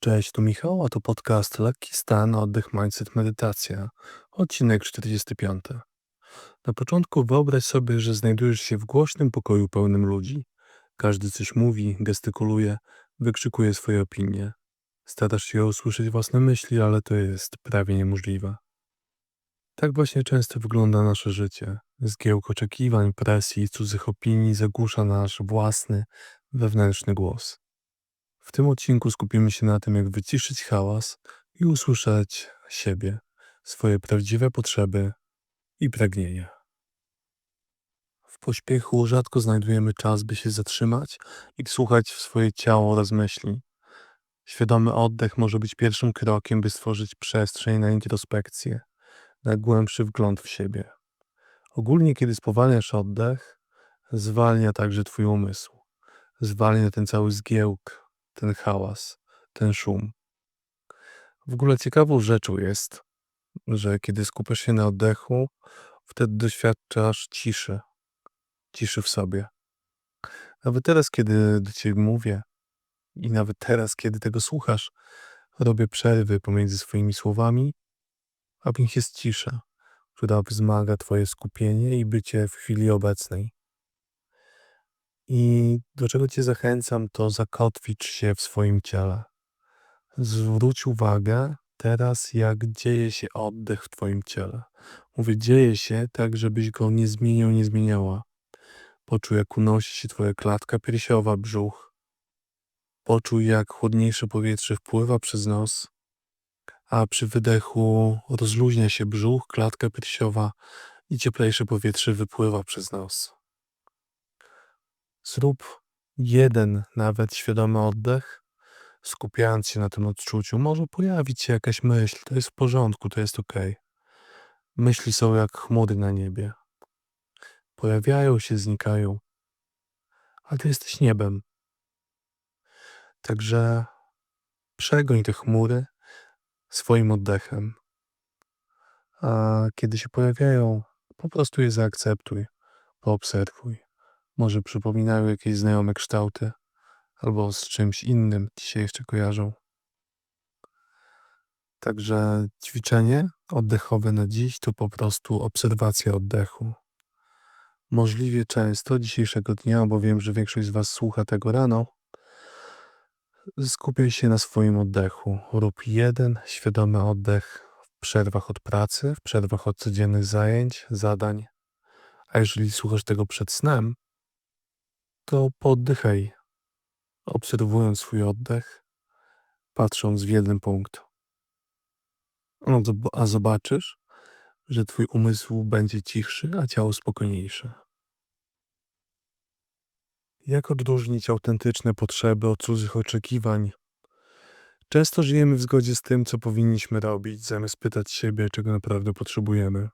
Cześć, tu Michał, a to podcast Lekki Stan, Oddech, Mindset, Medytacja, odcinek 45. Na początku wyobraź sobie, że znajdujesz się w głośnym pokoju pełnym ludzi. Każdy coś mówi, gestykuluje, wykrzykuje swoje opinie. Starasz się usłyszeć własne myśli, ale to jest prawie niemożliwe. Tak właśnie często wygląda nasze życie. Zgiełk oczekiwań, presji i cudzych opinii zagłusza nasz własny, wewnętrzny głos. W tym odcinku skupimy się na tym, jak wyciszyć hałas i usłyszeć siebie, swoje prawdziwe potrzeby i pragnienia. W pośpiechu rzadko znajdujemy czas, by się zatrzymać i wsłuchać w swoje ciało oraz myśli. Świadomy oddech może być pierwszym krokiem, by stworzyć przestrzeń na introspekcję, na głębszy wgląd w siebie. Ogólnie, kiedy spowalniasz oddech, zwalnia także Twój umysł. Zwalnia ten cały zgiełk, ten hałas, ten szum. W ogóle ciekawą rzeczą jest, że kiedy skupiasz się na oddechu, wtedy doświadczasz ciszy, ciszy w sobie. Nawet teraz, kiedy do ciebie mówię i nawet teraz, kiedy tego słuchasz, robię przerwy pomiędzy swoimi słowami, a w nich jest cisza, która wzmaga twoje skupienie i bycie w chwili obecnej. I do czego cię zachęcam, to zakotwicz się w swoim ciele. Zwróć uwagę teraz, jak dzieje się oddech w twoim ciele. Mówię, dzieje się tak, żebyś go nie zmieniał, nie zmieniała. Poczuj, jak unosi się twoja klatka piersiowa, brzuch. Poczuj, jak chłodniejsze powietrze wpływa przez nos, a przy wydechu rozluźnia się brzuch, klatka piersiowa i cieplejsze powietrze wypływa przez nos. Zrób jeden nawet świadomy oddech, skupiając się na tym odczuciu. Może pojawić się jakaś myśl, to jest w porządku, to jest ok. Myśli są jak chmury na niebie. Pojawiają się, znikają, ale ty jesteś niebem. Także przegoń te chmury swoim oddechem. A kiedy się pojawiają, po prostu je zaakceptuj, poobserwuj. Może przypominają jakieś znajome kształty, albo z czymś innym się jeszcze kojarzą. Także ćwiczenie oddechowe na dziś to po prostu obserwacja oddechu. Możliwie często dzisiejszego dnia, bo wiem, że większość z Was słucha tego rano, skupiaj się na swoim oddechu. Rób jeden świadomy oddech w przerwach od pracy, w przerwach od codziennych zajęć, zadań. A jeżeli słuchasz tego przed snem, to poddychaj, obserwując swój oddech, patrząc w jeden punkt. No, a zobaczysz, że twój umysł będzie cichszy, a ciało spokojniejsze. Jak odróżnić autentyczne potrzeby od cudzych oczekiwań? Często żyjemy w zgodzie z tym, co powinniśmy robić, zamiast pytać siebie, czego naprawdę potrzebujemy.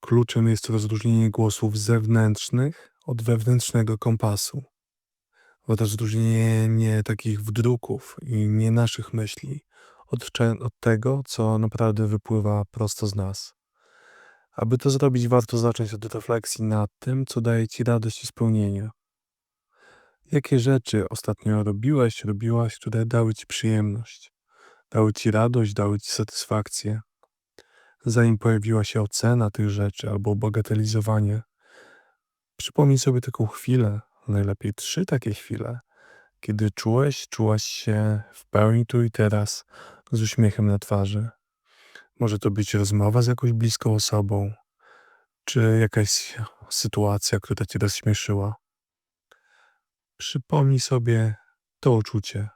Kluczem jest rozróżnienie głosów zewnętrznych od wewnętrznego kompasu. Rozróżnienie takich wdruków i nie naszych myśli od, od tego, co naprawdę wypływa prosto z nas. Aby to zrobić, warto zacząć od refleksji nad tym, co daje ci radość i spełnienie. Jakie rzeczy ostatnio robiłeś, robiłaś, które dały ci przyjemność, dały ci radość, dały ci satysfakcję? Zanim pojawiła się ocena tych rzeczy albo bagatelizowanie, przypomnij sobie taką chwilę, najlepiej trzy takie chwile, kiedy czułeś, czułaś się w pełni tu i teraz, z uśmiechem na twarzy. Może to być rozmowa z jakąś bliską osobą, czy jakaś sytuacja, która cię rozśmieszyła. Przypomnij sobie to uczucie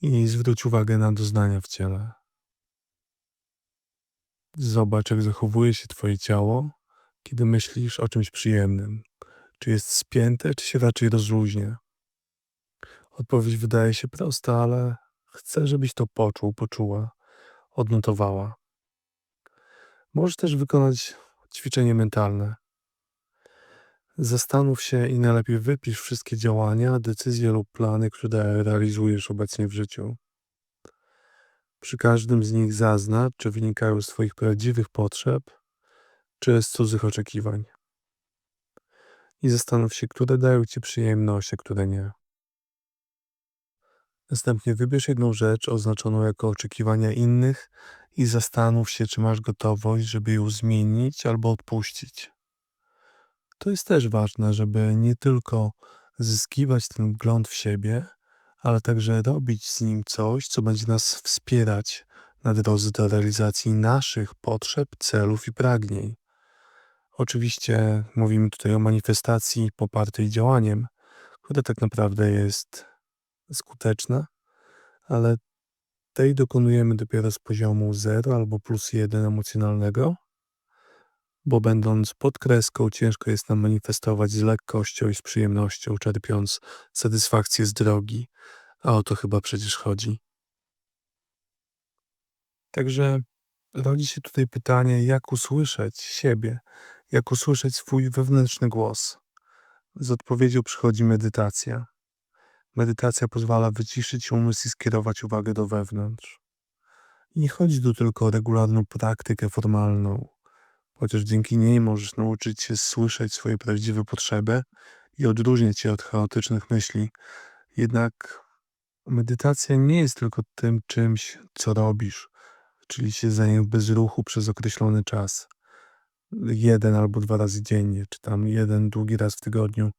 i zwróć uwagę na doznania w ciele. Zobacz, jak zachowuje się Twoje ciało, kiedy myślisz o czymś przyjemnym. Czy jest spięte, czy się raczej rozluźnia? Odpowiedź wydaje się prosta, ale chcę, żebyś to poczuł, poczuła, odnotowała. Możesz też wykonać ćwiczenie mentalne. Zastanów się i najlepiej wypisz wszystkie działania, decyzje lub plany, które realizujesz obecnie w życiu. Przy każdym z nich zaznacz, czy wynikają z Twoich prawdziwych potrzeb, czy z cudzych oczekiwań. I zastanów się, które dają Ci przyjemność, a które nie. Następnie wybierz jedną rzecz oznaczoną jako oczekiwania innych i zastanów się, czy masz gotowość, żeby ją zmienić albo odpuścić. To jest też ważne, żeby nie tylko zyskiwać ten wgląd w siebie, ale także robić z nim coś, co będzie nas wspierać na drodze do realizacji naszych potrzeb, celów i pragnień. Oczywiście mówimy tutaj o manifestacji popartej działaniem, które tak naprawdę jest skuteczne, ale tej dokonujemy dopiero z poziomu 0 albo plus 1 emocjonalnego, bo będąc pod kreską, ciężko jest nam manifestować z lekkością i z przyjemnością, czerpiąc satysfakcję z drogi, a o to chyba przecież chodzi. Także rodzi się tutaj pytanie, jak usłyszeć siebie, jak usłyszeć swój wewnętrzny głos. Z odpowiedzią przychodzi medytacja. Medytacja pozwala wyciszyć umysł i skierować uwagę do wewnątrz. Nie chodzi tu tylko o regularną praktykę formalną, chociaż dzięki niej możesz nauczyć się słyszeć swoje prawdziwe potrzeby i odróżniać je od chaotycznych myśli. Jednak medytacja nie jest tylko tym czymś, co robisz, czyli siedzenie bez ruchu przez określony czas. Jeden albo dwa razy dziennie, czy tam jeden długi raz w tygodniu.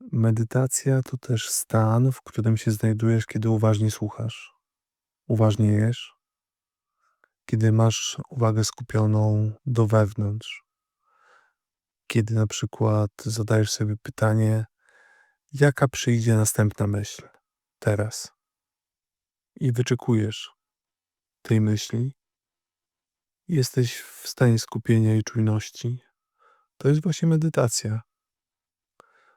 Medytacja to też stan, w którym się znajdujesz, kiedy uważnie słuchasz, uważnie jesz, kiedy masz uwagę skupioną do wewnątrz, kiedy na przykład zadajesz sobie pytanie, jaka przyjdzie następna myśl teraz i wyczekujesz tej myśli, jesteś w stanie skupienia i czujności. To jest właśnie medytacja.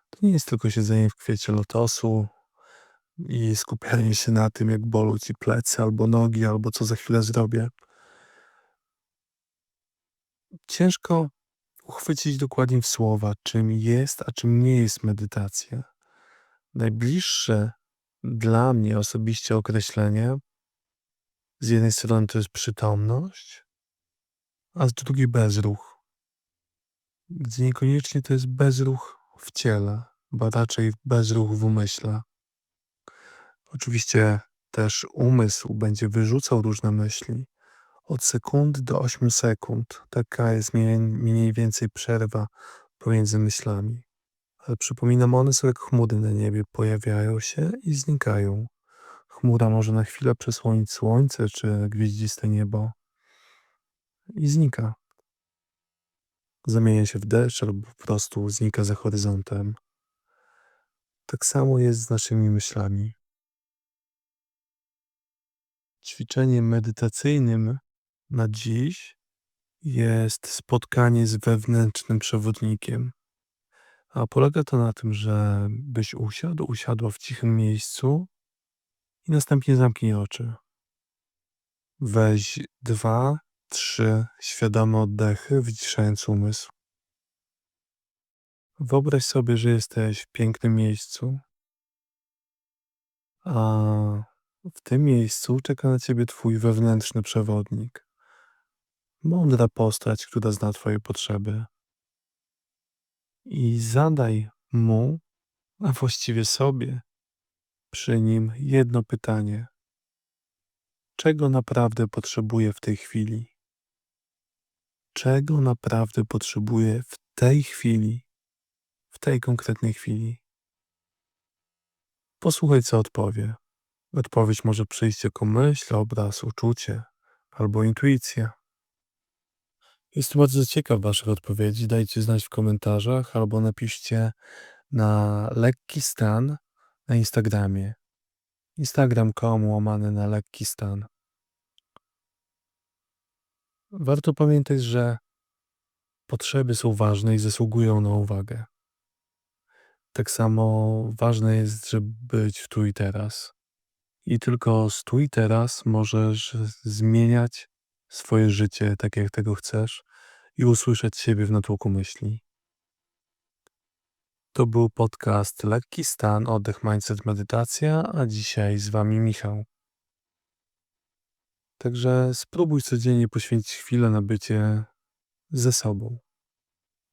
To nie jest tylko siedzenie w kwiecie lotosu i skupianie się na tym, jak bolą ci plecy albo nogi, albo co za chwilę zrobię. Ciężko uchwycić dokładnie w słowa, czym jest, a czym nie jest medytacja. Najbliższe dla mnie osobiście określenie z jednej strony to jest przytomność, a z drugiej bezruch. Gdzie niekoniecznie to jest bezruch w ciele, bo raczej bezruch w umyśle. Oczywiście też umysł będzie wyrzucał różne myśli. Od sekund do 8 sekund. Taka jest mniej więcej przerwa pomiędzy myślami. Ale przypominam, one są jak chmury na niebie, pojawiają się i znikają. Chmura może na chwilę przesłonić słońce czy gwieździste niebo i znika. Zamienia się w deszcz albo po prostu znika za horyzontem. Tak samo jest z naszymi myślami. Ćwiczeniem medytacyjnym na dziś jest spotkanie z wewnętrznym przewodnikiem. A polega to na tym, że byś usiadł, usiadła w cichym miejscu i następnie zamknij oczy. Weź dwa, trzy świadome oddechy, wyciszając umysł. Wyobraź sobie, że jesteś w pięknym miejscu, a w tym miejscu czeka na ciebie twój wewnętrzny przewodnik. Mądra postać, która zna twoje potrzeby. I zadaj mu, a właściwie sobie, przy nim jedno pytanie. Czego naprawdę potrzebuję w tej chwili? Czego naprawdę potrzebuję w tej chwili, w tej konkretnej chwili? Posłuchaj, co odpowie. Odpowiedź może przyjść jako myśl, obraz, uczucie albo intuicja. Jestem bardzo ciekaw Waszych odpowiedzi. Dajcie znać w komentarzach albo napiszcie na lekki stan na Instagramie. Instagram.com łamany na lekki stan. Warto pamiętać, że potrzeby są ważne i zasługują na uwagę. Tak samo ważne jest, żeby być w tu i teraz. I tylko z tu i teraz możesz zmieniać swoje życie tak, jak tego chcesz i usłyszeć siebie w natłoku myśli. To był podcast Lekki Stan, Oddech, Mindset, Medytacja, a dzisiaj z Wami Michał. Także spróbuj codziennie poświęcić chwilę na bycie ze sobą.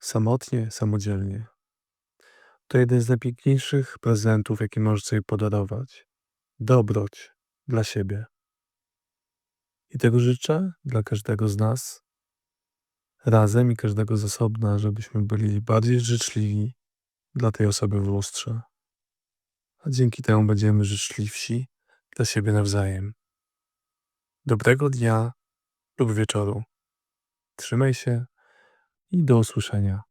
Samotnie, samodzielnie. To jeden z najpiękniejszych prezentów, jaki możesz sobie podarować. dobroć dla siebie. I tego życzę dla każdego z nas razem i każdego z osobna, żebyśmy byli bardziej życzliwi dla tej osoby w lustrze. A dzięki temu będziemy życzliwsi dla siebie nawzajem. Dobrego dnia lub wieczoru. Trzymaj się i do usłyszenia.